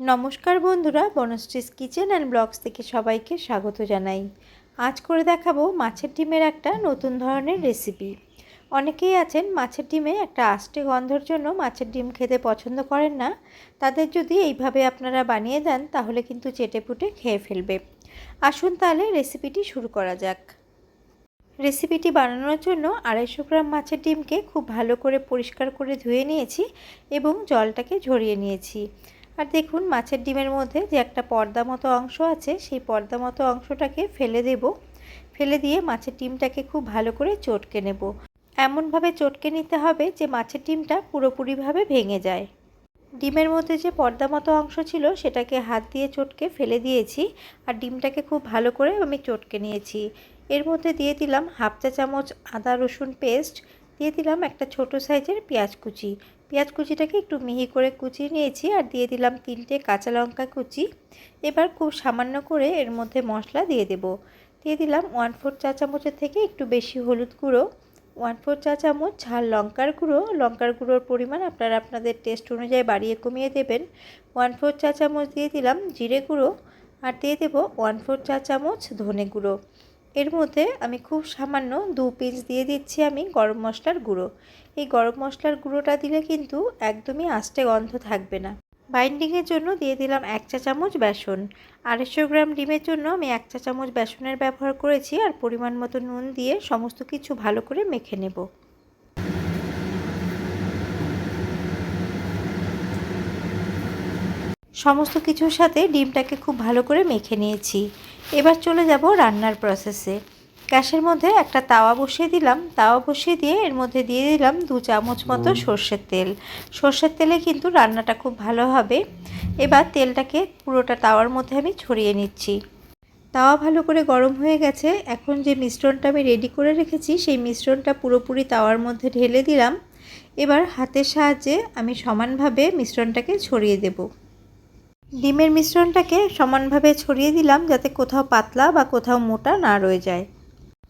নমস্কার বন্ধুরা, বনশ্রীস kitchen and blogs থেকে সবাইকে স্বাগত জানাই। আজ করে দেখাবো মাছের ডিমের একটা নতুন ধরনের রেসিপি অনেকেই আছেন মাছের ডিমে একটা আষ্টে গন্ধর জন্য মাছের ডিম খেতে পছন্দ করেন না। তাদের যদি এইভাবে আপনারা বানিয়ে দেন, তাহলে কিন্তু চেটেপুটে খেয়ে ফেলবে। আসুন তাহলে রেসিপিটি শুরু করা যাক। রেসিপিটি বানানোর জন্য আড়াইশো গ্রাম মাছের ডিমকে খুব ভালো করে পরিষ্কার করে ধুয়ে নিয়েছি এবং জলটাকে ঝরিয়ে নিয়েছি। আর দেখুন, মাছের ডিমের মধ্যে যে একটা পর্দা মতো অংশ আছে, সেই পর্দা মতো অংশটাকে ফেলে দেব। ফেলে দিয়ে মাছের ডিমটাকে খুব ভালো করে চটকে নেব। এমনভাবে চটকে নিতে হবে যে মাছের ডিমটা পুরোপুরিভাবে ভেঙে যায়। ডিমের মধ্যে যে পর্দা মতো অংশ ছিল, সেটাকে হাত দিয়ে চটকে ফেলে দিয়েছি আর ডিমটাকে খুব ভালো করে আমি চটকে নিয়েছি। এর মধ্যে দিয়ে দিলাম হাফ চা চামচ আদা রসুন পেস্ট, দিয়ে দিলাম একটা ছোট সাইজের পেঁয়াজ কুচি। পেঁয়াজ কুচিটাকে একটু মিহি করে কুচিয়ে নিয়েছি আর দিয়ে দিলাম তিনটে কাঁচা লঙ্কা কুচি। এবার খুব সামান্য করে এর মধ্যে মশলা দিয়ে দেব। দিয়ে দিলাম ওয়ান ফোর চা চামচের থেকে একটু বেশি হলুদ গুঁড়ো, ওয়ান ফোর চা চামচ ঝাল লঙ্কার গুঁড়ো। লঙ্কার গুঁড়োর পরিমাণ আপনারা আপনাদের টেস্ট অনুযায়ী বাড়িয়ে কমিয়ে দেবেন। ওয়ান ফোর চা চামচ দিয়ে দিলাম জিরে গুঁড়ো আর দিয়ে দেবো ওয়ান ফোর চা চামচ ধনে গুঁড়ো। এর মধ্যে আমি খুব সামান্য দু পিস দিয়ে দিচ্ছি আমি গরম মশলার গুঁড়ো। এই গরম মশলার গুঁড়োটা দিলে কিন্তু একদমই আস্তে গন্ধ থাকবে না। বাইন্ডিংয়ের জন্য দিয়ে দিলাম এক চা চামচ বেসন। আড়াইশো গ্রাম ডিমের জন্য আমি এক চা চামচ বেসনের ব্যবহার করেছি আর পরিমাণ মতো নুন দিয়ে সমস্ত কিছু ভালো করে মেখে নেব। সমস্ত কিছুর সাথে ডিমটাকে খুব ভালো করে মেখে নিয়েছি। এবার চলে যাব রান্নার প্রসেসে গ্যাসের মধ্যে একটা তাওয়া বসিয়ে দিলাম। তাওয়া বসিয়ে দিয়ে এর মধ্যে দিয়ে দিলাম দু চামচ মতো সর্ষের তেল। সর্ষের তেলে কিন্তু রান্নাটা খুব ভালো হবে। এবার তেলটাকে পুরোটা তাওয়ার মধ্যে আমি ছড়িয়ে নিচ্ছি। তাওয়া ভালো করে গরম হয়ে গেছে। এখন যে মিশ্রণটা আমি রেডি করে রেখেছি সেই মিশ্রণটা পুরোপুরি তাওয়ার মধ্যে ঢেলে দিলাম। এবার হাতের সাহায্যে আমি সমানভাবে মিশ্রণটাকে ছড়িয়ে দেবো। ডিমের মিশ্রণটাকে সমানভাবে ছড়িয়ে দিলাম যাতে কোথাও পাতলা বা কোথাও মোটা না রয়ে যায়।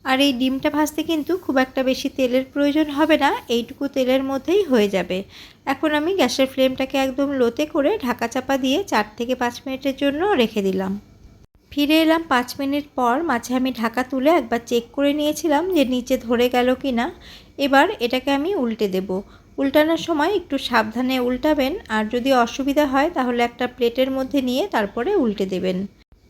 আর এই ডিমটা ভাজতে কিন্তু খুব একটা বেশি তেলের প্রয়োজন হবে না, এইটুকু তেলের মধ্যেই হয়ে যাবে। এখন আমি গ্যাসের ফ্লেমটাকে একদম লোতে করে ঢাকা চাপা দিয়ে চার থেকে পাঁচ মিনিটের জন্য রেখে দিলাম। ফিরে এলাম পাঁচ মিনিট পর মাঝে আমি ঢাকা তুলে একবার চেক করে নিয়েছিলাম যে নিচে ধরে গেল কি না এবার এটাকে আমি উল্টে দেব। উল্টানোর সময় একটু সাবধানে উল্টাবেন, আর যদি অসুবিধা হয় তাহলে একটা প্লেটের মধ্যে নিয়ে তারপরে উল্টে দেবেন।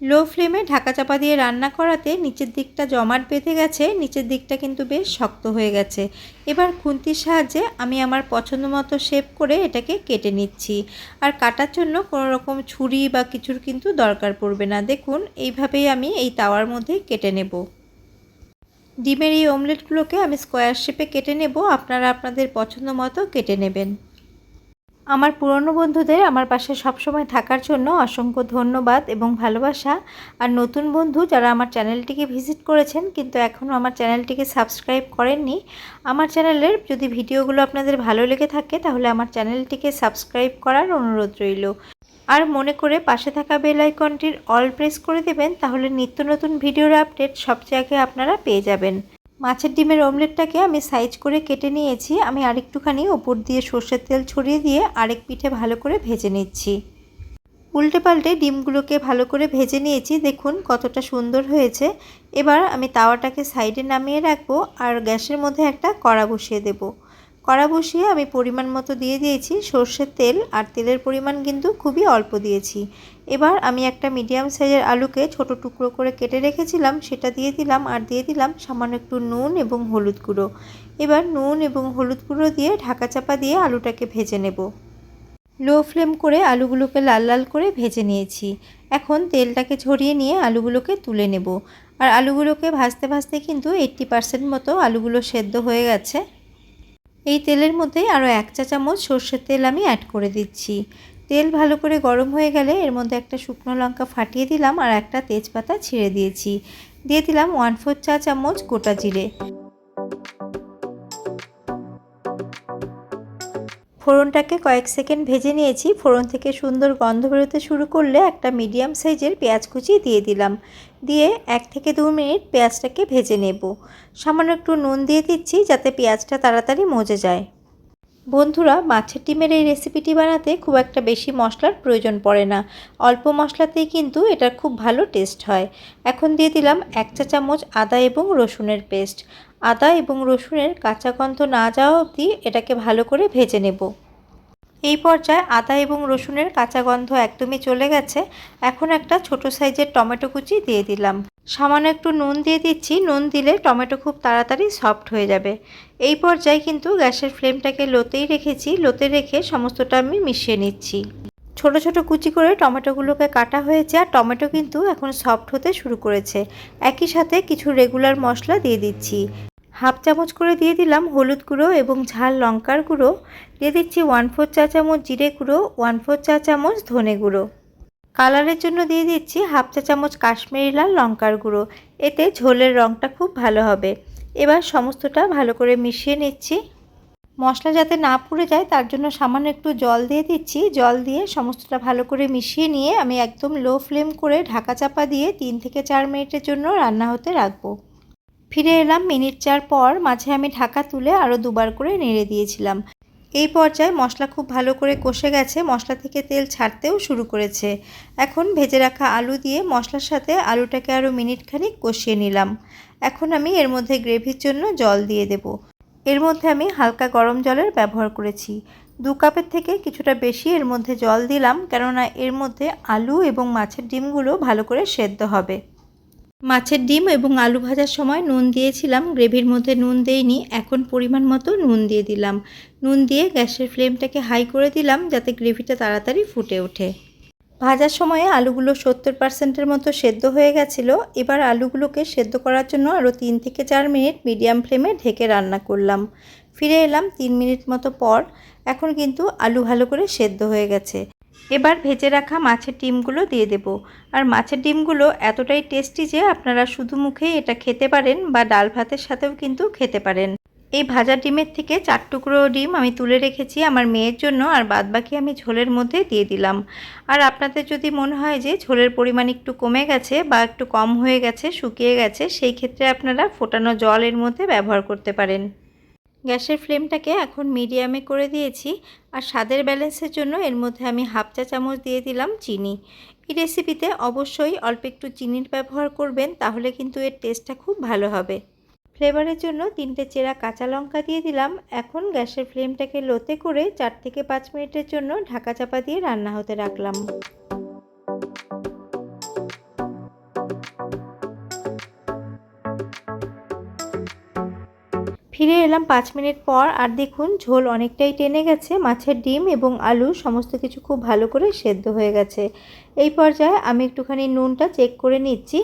লো ফ্লেমে ঢাকা চাপা দিয়ে রান্না করাতে নিচের দিকটা জমাট বেঁধে গেছে, নিচের দিকটা কিন্তু বেশ শক্ত হয়ে গেছে। এবার খুন্তির সাহায্যে আমি আমার পছন্দ মতো শেপ করে এটাকে কেটে নিচ্ছি। আর কাটার জন্য কোনো রকম ছুরি বা কিছুর কিন্তু দরকার পড়বে না। দেখুন, এইভাবেই আমি এই তাওয়ার মধ্যে কেটে নেব। ডিমের এই অমলেটগুলোকে আমি স্কোয়ার শেপে কেটে নেব, আপনারা আপনাদের পছন্দ মতো কেটে নেবেন। আমার পুরনো বন্ধুদের আমার পাশে সবসময় থাকার জন্য অসংখ্য ধন্যবাদ এবং ভালোবাসা। আর নতুন বন্ধু যারা আমার চ্যানেলটিকে ভিজিট করেছেন কিন্তু এখনও আমার চ্যানেলটিকে সাবস্ক্রাইব করেননি, আমার চ্যানেলের যদি ভিডিওগুলো আপনাদের ভালো লেগে থাকে তাহলে আমার চ্যানেলটিকে সাবস্ক্রাইব করার অনুরোধ রইল। আর মনে করে পাশে থাকা বেল আইকনটির অল প্রেস করে দেবেন, তাহলে নিত্য নতুন ভিডিওর আপডেট সবচেয়ে আগে আপনারা পেয়ে যাবেন। মাছের ডিমের অমলেটটাকে আমি সাইজ করে কেটে নিয়েছি, আমি আরেকটুখানি ওপর দিয়ে সর্ষের তেল ছড়িয়ে দিয়ে আরেক পিঠে ভালো করে ভেজে নিচ্ছি। উল্টে পাল্টে ডিমগুলোকে ভালো করে ভেজে নিয়েছি, দেখুন কতটা সুন্দর হয়েছে। এবার আমি তাওয়াটাকে সাইডে নামিয়ে রাখব আর গ্যাসের মধ্যে একটা কড়া বসিয়ে দেবো। কড়া বসিয়ে আমি পরিমাণ মতো দিয়ে দিয়েছি। সর্ষের তেল আর তেলের পরিমাণ কিন্তু খুবই অল্প দিয়েছি। এবার আমি একটা মিডিয়াম সাইজের আলুকে ছোট টুকরো করে কেটে রেখেছিলাম, সেটা দিয়ে দিলাম আর দিয়ে দিলাম সামান্য একটু নুন এবং হলুদ গুঁড়ো। এবার নুন এবং হলুদ গুঁড়ো দিয়ে ঢাকা চাপা দিয়ে আলুটাকে ভেজে নেব। লো ফ্লেম করে আলুগুলোকে লাল লাল করে ভেজে নিয়েছি। এখন তেলটাকে ঝরিয়ে নিয়ে আলুগুলোকে তুলে নেব। আর আলুগুলোকে ভাজতে ভাজতে কিন্তু এইট্টি পার্সেন্ট মতো আলুগুলো সেদ্ধ হয়ে গেছে। এই তেলের মধ্যে আরও এক চা চামচ সর্ষের তেল আমি অ্যাড করে দিচ্ছি। তেল ভালো করে গরম হয়ে গেলে এর মধ্যে একটা শুকনো লঙ্কা ফাটিয়ে দিলাম আর একটা তেজপাতা ছিঁড়ে দিয়েছি। দিয়ে দিলাম ওয়ান ফোর চা চামচ গোটা জিরে। ফোড়নটাকে কয়েক সেকেন্ড ভেজে নিয়েছি। ফোড়ন থেকে সুন্দর গন্ধ বেরোতে শুরু করলে একটা মিডিয়াম সাইজের পেঁয়াজ কুচি দিয়ে দিলাম। দিয়ে এক থেকে দু মিনিট পেঁয়াজটাকে ভেজে নেব। সামান্য একটু নুন দিয়ে দিচ্ছি যাতে পেঁয়াজটা তাড়াতাড়ি মজে যায়। বন্ধুরা, মাছের ডিমের এই রেসিপিটি বানাতে খুব একটা বেশি মশলার প্রয়োজন পড়ে না। অল্প মশলাতেই কিন্তু এটার খুব ভালো টেস্ট হয়। এখন দিয়ে দিলাম এক চা চামচ আদা এবং রসুনের পেস্ট আদা এবং রসুনের কাঁচা গন্ধ না যাওয়া অবধি এটাকে ভালো করে ভেজে নেব। এই পর্যায়ে আদা এবং রসুনের কাঁচা গন্ধ একদমই চলে গেছে। এখন একটা ছোট সাইজের টমেটো কুচি দিয়ে দিলাম। সামান্য একটু নুন দিয়ে দিচ্ছি। নুন দিলে টমেটো খুব তাড়াতাড়ি সফট হয়ে যাবে। এই পর্যায়ে কিন্তু গ্যাসের ফ্লেমটাকে লোতেই রেখেছি। লোতে রেখে সমস্তটা আমি মিশিয়ে নিচ্ছি। ছোট ছোট কুচি করে টমেটোগুলোকে কাটা হয়েছে আর টমেটো কিন্তু এখন সফট হতে শুরু করেছে। একই সাথে কিছু রেগুলার মশলা দিয়ে দিচ্ছি। হাফ চামচ করে দিয়ে দিলাম হলুদ গুঁড়ো এবং ঝাল লঙ্কার গুঁড়ো। দিয়ে দিচ্ছি ওয়ান ফোর চা চামচ জিরে গুঁড়ো, ওয়ান ফোর চা চামচ ধনে গুঁড়ো। কালারের জন্য দিয়ে দিচ্ছি হাফ চা চামচ কাশ্মীরি লাল লঙ্কার গুঁড়ো। এতে ঝোলের রঙটা খুব ভালো হবে। এবার সমস্তটা ভালো করে মিশিয়ে নিচ্ছি। মশলা যাতে না পুড়ে যায়, তার জন্য সামান্য একটু জল দিয়ে দিচ্ছি। জল দিয়ে সমস্তটা ভালো করে মিশিয়ে নিয়ে আমি একদম লো ফ্লেম করে ঢাকা চাপা দিয়ে তিন থেকে চার মিনিটের জন্য রান্না হতে রাখব। ফিরে এলাম মিনিট চার পর, মাঝে আমি ঢাকা তুলে আরও দুবার করে নেড়ে দিয়েছিলাম। এই পর্যায়ে মশলা খুব ভালো করে কষে গেছে, মশলা থেকে তেল ছাড়তেও শুরু করেছে। এখন ভেজে রাখা আলু দিয়ে মশলার সাথে আলুটাকে আরও মিনিট খানিক কষিয়ে নিলাম। এখন আমি এর মধ্যে গ্রেভির জন্য জল দিয়ে দেব। এর মধ্যে আমি হালকা গরম জলের ব্যবহার করেছি। দু কাপের থেকে কিছুটা বেশি এর মধ্যে জল দিলাম, কেননা এর মধ্যে আলু এবং মাছের ডিমগুলো ভালো করে সেদ্ধ হবে। মাছের ডিম এবং আলু ভাজার সময় নুন দিয়েছিলাম। গ্রেভির মধ্যে নুন দেইনি, এখন পরিমাণ মতো নুন দিয়ে দিলাম। নুন দিয়ে গ্যাসের ফ্লেমটাকে হাই করে দিলাম যাতে গ্রেভিটা তাড়াতাড়ি ফুটে ওঠে। ভাজার সময়ে আলুগুলো সত্তর পার্সেন্টের মতো সেদ্ধ হয়ে গেছিল। এবার আলুগুলোকে সেদ্ধ করার জন্য আরও তিন থেকে চার মিনিট মিডিয়াম ফ্লেমে ঢেকে রান্না করলাম। ফিরে এলাম তিন মিনিট মতো পর। এখন কিন্তু আলু ভালো করে সেদ্ধ হয়ে গেছে। এবার ভেজে রাখা মাছের ডিমগুলো দিয়ে দেব। আর মাছের ডিমগুলো এতটাই টেস্টি যে আপনারা শুধু মুখেই এটা খেতে পারেন বা ডাল ভাতের সাথেও কিন্তু খেতে পারেন। এই ভাজা ডিমের থেকে চার টুকরো ডিম আমি তুলে রেখেছি আমার মেয়ের জন্য আর বাদবাকি আমি ঝোলের মধ্যে দিয়ে দিলাম। আর আপনাদের যদি মনে হয় যে ঝোলের পরিমাণ একটু কমে গেছে বা একটু কম হয়ে গেছে, শুকিয়ে গেছে, সেই ক্ষেত্রে আপনারা ফোটানো জল এর মধ্যে ব্যবহার করতে পারেন। গ্যাসের ফ্লেমটাকে এখন মিডিয়ামে করে দিয়েছি আর স্বাদের ব্যালেন্সের জন্য এর মধ্যে আমি হাফ চা চামচ দিয়ে দিলাম চিনি। এই রেসিপিতে অবশ্যই অল্প একটু চিনির ব্যবহার করবেন, তাহলে কিন্তু এর টেস্টটা খুব ভালো হবে। ফ্লেভারের জন্য তিনটে চেরা কাঁচা লঙ্কা দিয়ে দিলাম। এখন গ্যাসের ফ্লেমটাকে লোতে করে চার থেকে পাঁচ মিনিটের জন্য ঢাকা চাপা দিয়ে রান্না হতে রাখলাম। ফিরে এলাম পাঁচ মিনিট পর, আর দেখুন ঝোল অনেকটাই টেনে গেছে। মাছের ডিম এবং আলু সমস্ত কিছু খুব ভালো করে সেদ্ধ হয়ে গেছে। এই পর্যায়ে আমি একটুখানি নুনটা চেক করে নিচ্ছি।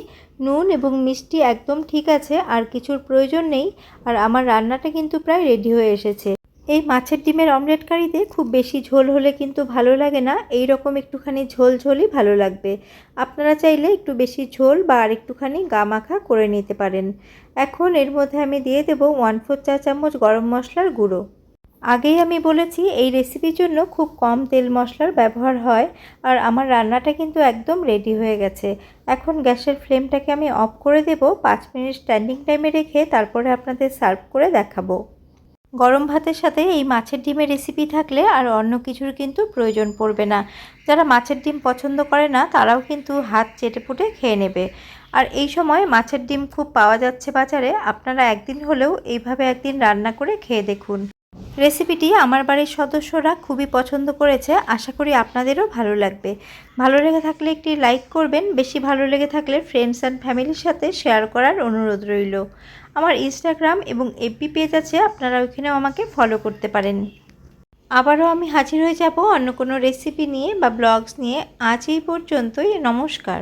নুন এবং মিষ্টি একদম ঠিক আছে, আর কিছুর প্রয়োজন নেই। আর আমার রান্নাটা কিন্তু প্রায় রেডি হয়ে এসেছে। এই মাছের ডিমের অমলেট কারিতে খুব বেশি ঝোল হলে কিন্তু ভালো লাগে না। এই রকম একটুখানি ঝোল ঝোলই ভালো লাগবে। আপনারা চাইলে একটু বেশি ঝোল বা আর একটুখানি গা মাখা করে নিতে পারেন। এখন এর মধ্যে আমি দিয়ে দেব ওয়ান ফোর চা চামচ গরম মশলার গুঁড়ো। আগেই আমি বলেছি এই রেসিপির জন্য খুব কম তেল মশলার ব্যবহার হয় আর আমার রান্নাটা কিন্তু একদম রেডি হয়ে গেছে। এখন গ্যাসের ফ্লেমটাকে আমি অফ করে দেব। পাঁচ মিনিট স্ট্যান্ডিং টাইমে রেখে তারপরে আপনাদের সার্ভ করে দেখাবো। গরম ভাতের সাথে এই মাছের ডিমের রেসিপি থাকলে আর অন্য কিছুর কিন্তু প্রয়োজন পড়বে না। যারা মাছের ডিম পছন্দ করে না, তারাও কিন্তু হাত চেটে পুটে খেয়ে নেবে। আর এই সময় মাছের ডিম খুব পাওয়া যাচ্ছে বাজারে। আপনারা একদিন হলেও এইভাবে একদিন রান্না করে খেয়ে দেখুন। রেসিপিটি আমার বাড়ির সদস্যরা খুবই পছন্দ করেছে। আশা করি আপনাদেরও ভালো লাগবে। ভালো লেগে থাকলে একটি লাইক করবেন। বেশি ভালো লেগে থাকলে ফ্রেন্ডস অ্যান্ড ফ্যামিলির সাথে শেয়ার করার অনুরোধ রইল। আমার ইনস্টাগ্রাম এবং এফবি পেজ আছে। আপনারা ওইখানেও আমাকে ফলো করতে পারেন। আবারও আমি হাজির হয়ে যাব অন্য কোনো রেসিপি নিয়ে বা ব্লগস নিয়ে। আজ এই পর্যন্তই। নমস্কার।